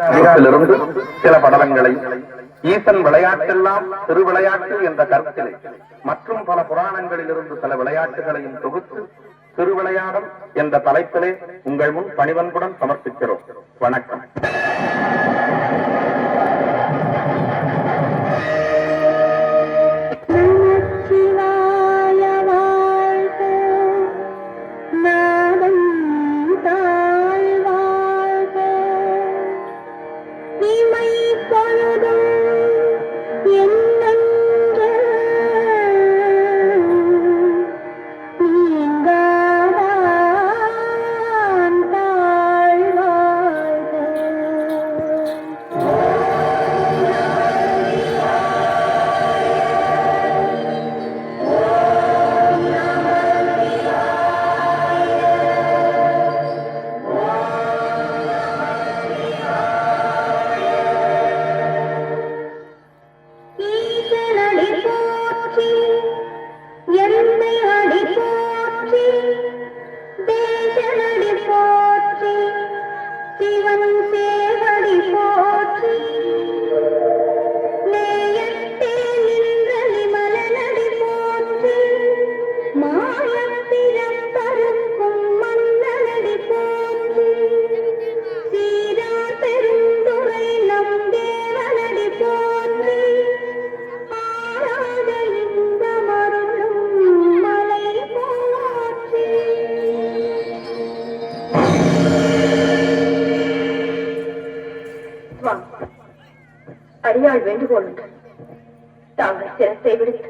இருந்து சில படலங்களை ஈசன் விளையாட்டெல்லாம் சிறு விளையாட்டு என்ற கருத்திலே மற்றும் பல புராணங்களிலிருந்து சில விளையாட்டுகளையும் தொகுத்து திருவிளையாடம் என்ற தலைப்பிலே உங்கள் முன் பணிவன்புடன் சமர்ப்பிக்கிறோம். வணக்கம். சுவாமி அடியாள் வேண்டுகோள் உண்டு. தாங்கள் சிரத்தை விடுத்து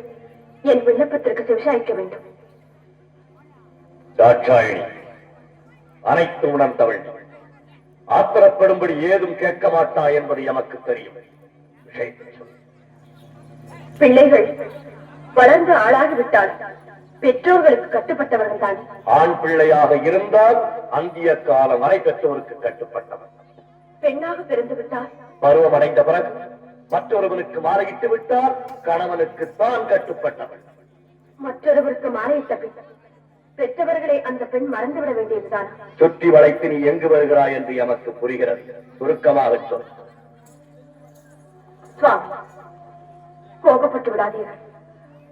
என் விண்ணப்பத்திற்கு செவிசாய்க்க வேண்டும். தாட்சாயினி அனைத்து உணர்ந்தவள் ஆத்திரப்படும்படி ஏதும் கேட்க மாட்டா என்பது எமக்கு தெரியும். பிள்ளைகள் வளர்ந்து ஆளாகிவிட்டால் பெற்றோர்களுக்கு கட்டுப்பட்டவர்கள் தான் ஆண் பிள்ளையாக இருந்தால் அந்திய காலம் வரை பெற்றோருக்கு கட்டுப்பட்டவன். பெண்ணாக பிறந்து விட்டால் பருவம் அடைந்த பிறகு மற்றொருவனுக்கு மாலையிட்டு விட்டால் கணவனுக்கு தான் கட்டுப்பட்டவன் மற்றொருவருக்கு மாலையிட்ட பின் பெற்றவர்களை அந்த பெண் மறந்துவிட வேண்டியதுதான். சுற்றி வளைத்து நீ எங்கு வருகிறாய் என்று எமக்கு புரிகிறது. சுருக்கமாக சொல். கோபப்பட்டு விடாதீர்கள்.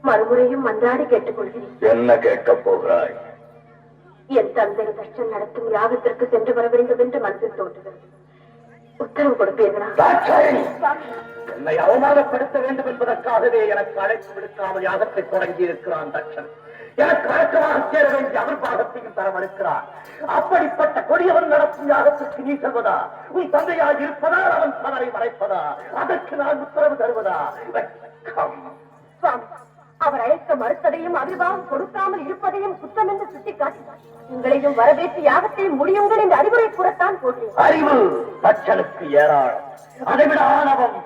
மறுமுறையும் மன்றாடி கேட்டுக்கொள்கிறேன். என்ன கேட்கப் போகிறாய்? என் தந்தை தர்ஷன் நடத்தும் யாகத்திற்கு சென்று வர வேண்டும் என்று மனதில் தோன்றுகிறது. உத்தரவு கொடுப்பீர்களா என்னை அவமானப்படுத்த வேண்டும் என்பதற்காகவே எனக்கு அழைப்பு விடுக்காமல் யாகத்தை தொடங்கி இருக்கிறான் தட்சன் எனக்கு அடக்கமாக சேர வேண்டிய அவர் பாகத்தையும் தர மறுக்கிறான் அப்படிப்பட்ட கொடியவன் நடத்தும் யாகத்திற்கு நீ செல்வதா? உன் தந்தையாக இருப்பதால் அவன் பலரை மறைப்பதா? அதற்கு நான் உத்தரவு தருவதா? வெட்கம். அவர் அழைக்க மறுத்ததையும் அபிர்வாகம் கொடுக்காமல் இருப்பதையும் குற்றம் என்று சுட்டிக்காட்டினார் உங்களையும் வரவேற்று யாகத்தையும் முடியுங்கள் என்று அறிவுரை கூறத்தான் போகிறேன். அறிவு தட்சனுக்கு ஏராளம். அதைவிட ஆணவம்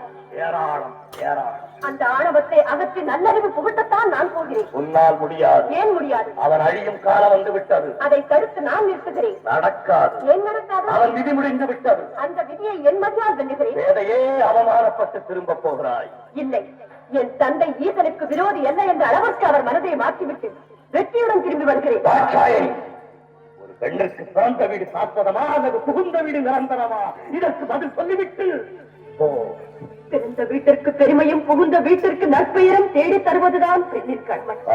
ஏராளம் ஏராளம். அந்த ஆணவத்தை அகற்றி நல்லறிவு புகட்டத்தான் நான் போகிறேன். உன்னால் முடியாது. ஏன் முடியாது? அவன் அழியும் காலம் வந்து விட்டது. அதை தடுத்து நான் நிறுத்துகிறேன். நடக்காது. ஏன் நடக்காது? அவன் விதி முடிந்து விட்டது. அந்த விதியை என் மதியால் வெல்லுகிறேன். வேதையே அவமானப்பட்டு திரும்ப போகிறாய். இல்லை. என் தந்தை ஈசனுக்கு விரோதி அல்ல என்ற அளவிற்கு அவர் மனதை மாற்றிவிட்டு வெற்றியுடன் திரும்பி வருகிறேன். ஒரு பெண்ணுக்கு பிறந்த வீடு சாஸ்வதமா அல்லது புகுந்த வீடு நிரந்தரமா? இதற்கு பதில் சொல்லிவிட்டு. பிறந்த வீட்டிற்கு பெருமையும் புகுந்த வீட்டிற்கு நற்பெயரும் தேடி தருவதுதான் பெண்ணின்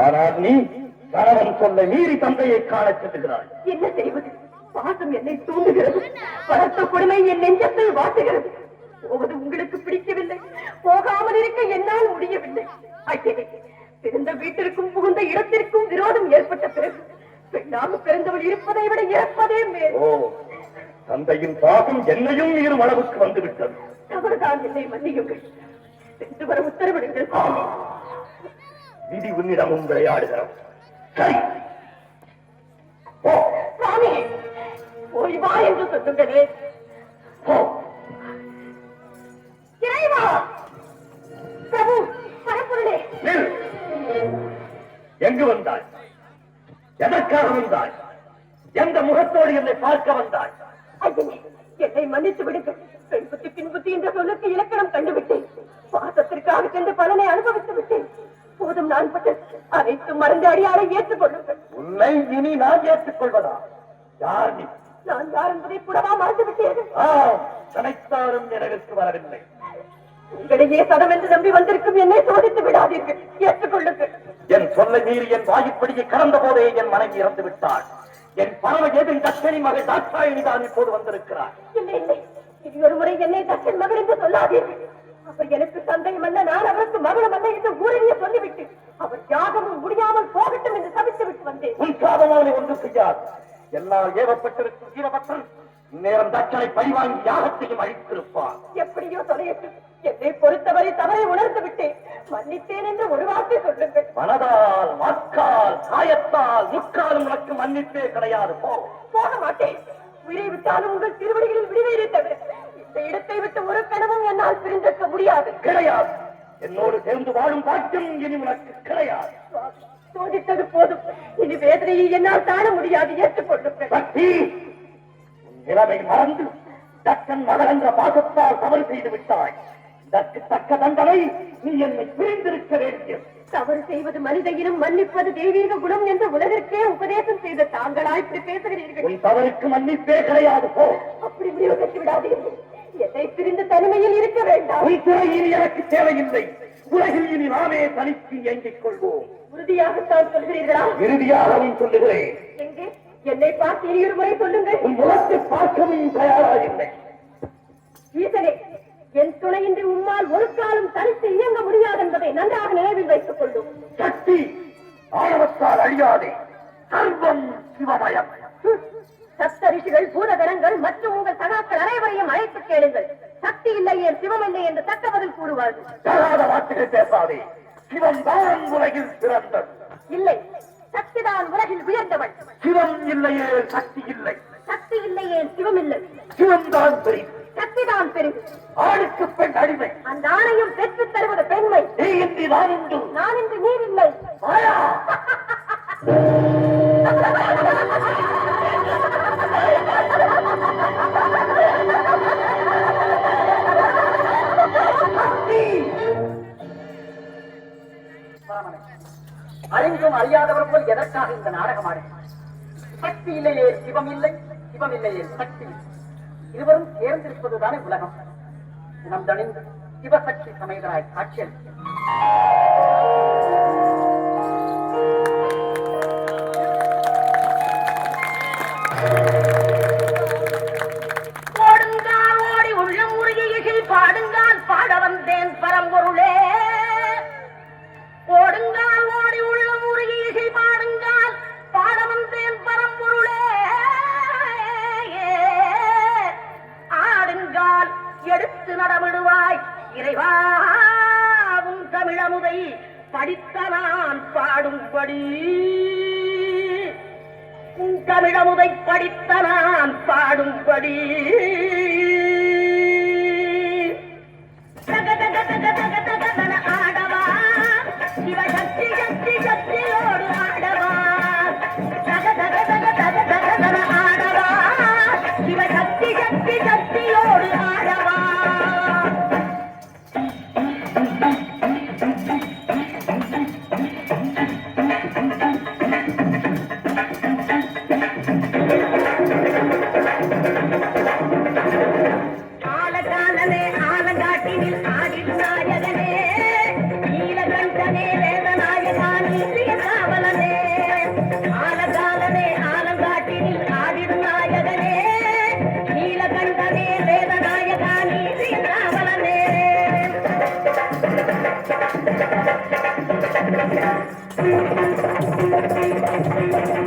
ஆனால் நீ கணவன் சொல்ல மீறி தந்தையை காணச் செல்கிறாய். என்ன செய்வது? பாசம் என்னை தூண்டுகிறது. வளர்த்த கொடுமை என் நெஞ்சத்தை வாட்டுகிறது. போவது உங்களுக்கு பிடிக்கவில்லை. போகாமல் இருக்க என்னால் முடியவில்லை. பிறந்த வீட்டிற்கும் புகுந்த இடத்திற்கும் விரோதம் ஏற்பட்ட பிறகு பெண்ணாக பிறந்தவள் இருப்பதை விட இறப்பதே மேல். தந்தையின் பாகம் என்னையும் மீறும் அளவுக்கு வந்து விட்டது தவறுதான் என்னை மன்னியுங்கள். சென்று வர உத்தரவிடுங்கள். விதி உன்னிடமும் விளையாடுகிறோம் சரி. போய் வா என்று சொல்லுங்களே போ. எங்கு வந்தாய். எதற்காக வந்தாய்? எந்த முகத்தோடு என்னை பார்க்க வந்தாய்? என்னை மன்னித்து விடுங்கள். பெண் புத்தி பின் புத்தி என்ற சொல்லுக்கு இலக்கணம் கண்டுவிட்டேன். பாசத்திற்காக சென்று பலனை அனுபவித்து விட்டேன். போதும் நான் பட்ட அனைத்து மருந்து அடியாரை ஏற்றுக்கொள்ளுங்கள் உன்னை இனி நான் ஏற்றுக்கொள்வதா யார் நீ? நான் யார் என்பதை புடவா மறந்து விட்டேன் நினைத்தாலும் வரவில்லை. உங்களையே சதம் என்று நம்பி வந்திருக்கும் என்னை சோதித்து விடாதீர்கள். ஏற்றுக்கொள்ளுங்கள். என் சொல்லை மீறி என் வாயிற்படியை கடந்த போதே என் மனைவி இறந்து விட்டாள். என் பரவ எதிரி தட்சணி மகள் தாட்சாயணி தான் இப்போது வந்திருக்கிறார் இல்லை இல்லை. இது ஒரு முறை என்னை தச்சன் மகள் என்று சொல்லாதீர்கள். அவர் எனக்கு தந்தையும் அல்ல நான் அவருக்கு மகளும் அல்ல என்று ஊரடிய சொல்லிவிட்டு அவர் யாகமும் முடியாமல் போகட்டும் என்று சபித்து விட்டு வந்தேன். உன் சாபம் அவனை ஒன்றும் செய்யாது. என்னால் ஏவப்பட்டிருக்கும் வீரபத்ரன் இந்நேரம் தட்சனை பழிவாங்கி யாகத்தையும் அழித்திருப்பான் எப்படியோ தொலையட்டும் என்னை பொறுத்தவரை தவறை உணர்ந்து விட்டேன். மன்னித்தேன் என்று ஒரு வார்த்தை சொல்லுங்கள். மனதால் வாக்கால் காயத்தால் முக்காலும் உனக்கு மன்னிப்பே கிடையாது. போக மாட்டேன். உயிரை விட்டாலும் உங்கள் திருவடிகளில் விடுவீரே தவிர இந்த இடத்தை விட்டு ஒரு கனவும் என்னால் பிரிந்திருக்க முடியாது. கிடையாது. என்னோடு சேர்ந்து வாழும் பாக்கியம் இனி உனக்கு கிடையாது. சோதித்தது போதும். இனி வேதனையை என்னால் தாழ முடியாது. உன் நிலைமை மறந்து தக்கன் மகள் என்ற பாசத்தால் தவறு செய்து விட்டாய். இதற்கு தக்க தண்டனை நீ என்னை பிரிந்திருக்க வேண்டியது தவறு செய்வது மனித இனம் மன்னிப்பது தெய்வீக குணம் என்று உலகிற்கே உபதேசம் செய்த தாங்களா இப்படி பேசுகிறீர்கள். உன் தவறுக்கு மன்னிப்பே கிடையாது போ. அப்படி முடிவு கட்டி விடாதீர்கள். என்னை பிரிந்த தனிமையில் இருக்க வேண்டாம். உன் துறையில் எனக்கு தேவையில்லை. உலகில் இனி நாமே தனித்து இயங்கிக் கொள்வோம். உறுதியாகத்தான் சொல்கிறீர்களா? இறுதியாகவும் சொல்லுகிறேன். எங்கே? என்னை பார்த்து இனியொரு முறை சொல்லுங்கள். உன் முகத்தை பார்க்கவும் ஈசனே என் துணையின்றி உம்மால் ஒரு காலம் தனித்து இயங்க முடியாது என்பதை நன்றாக நினைவில் வைத்துக் கொள்ளும். சக்தி ஆணவத்தால் அழியாதே. சர்வம் சிவமயம். சப்த ரிஷிகள் பூதகணங்கள் மற்றும் உங்கள் சகாக்கள் அனைவரையும் அழைத்து கேளுங்கள். சக்தி இல்லையே சிவம் இல்லை என்று தக்க பதில் கூறுவார்கள். தகாத வார்த்தைகள் பேசாதே. சிவம் தான் உலகில் சிறந்தது. இல்லை சக்திதான் உலகில் உயர்ந்தவள். சிவம் இல்லையே சக்தி இல்லை. சக்தி இல்லையே சிவம் இல்லை. சிவம் தான் பெரியது சக்திதான் பெரும் ஆணுக்கு பெண் அடிமை. அந்த ஆணையும் பெற்றுத் தருவது பெண்மை. நீ இன்றி நான் உண்டு நான் இன்று நீர் இல்லை. மாயா! போல் இந்த நாடகம் சக்தி இல்லையே சிவம் இல்லை சிவம் இல்லையே சக்தி. இல்லை. இருவரும் சேர்ந்திருப்பதுதானே உலகம். தினம் தணிந்து சிவசக்தி சமேதராய் காட்சியல்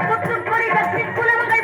முத்துக்குறி கட்சி குலவங்கள்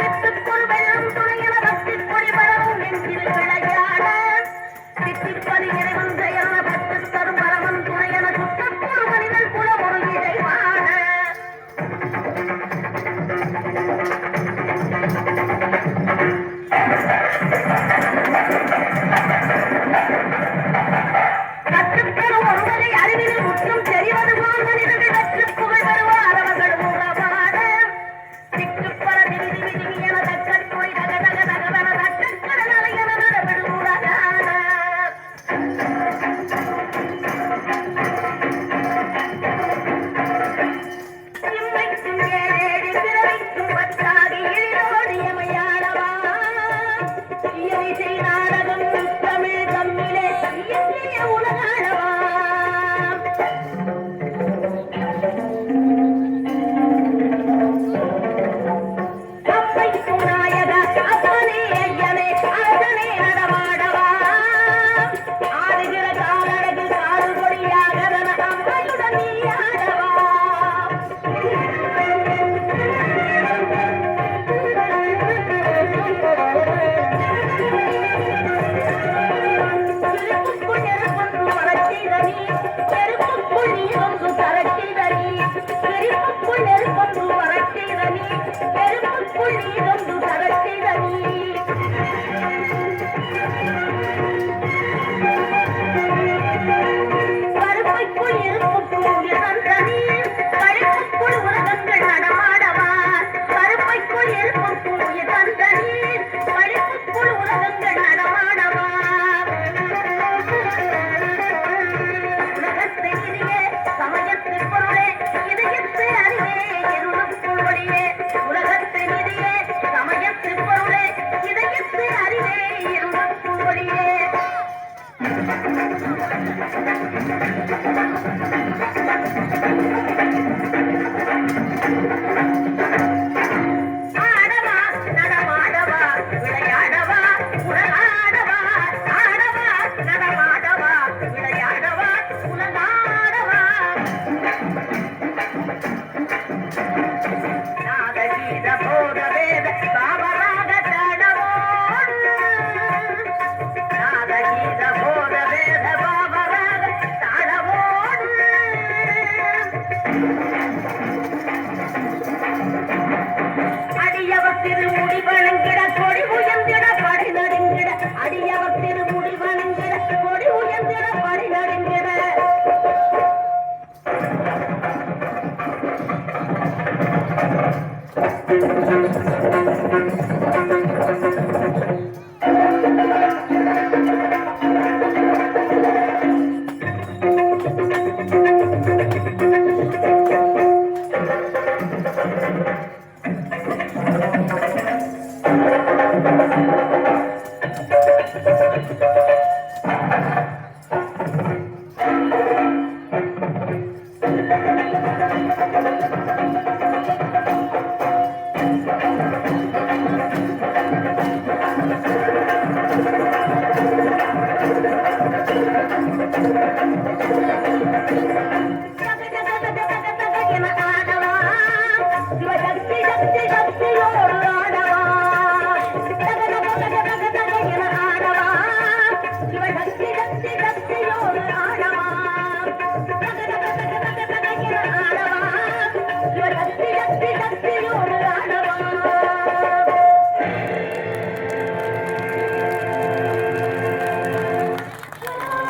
அடியவர் திரு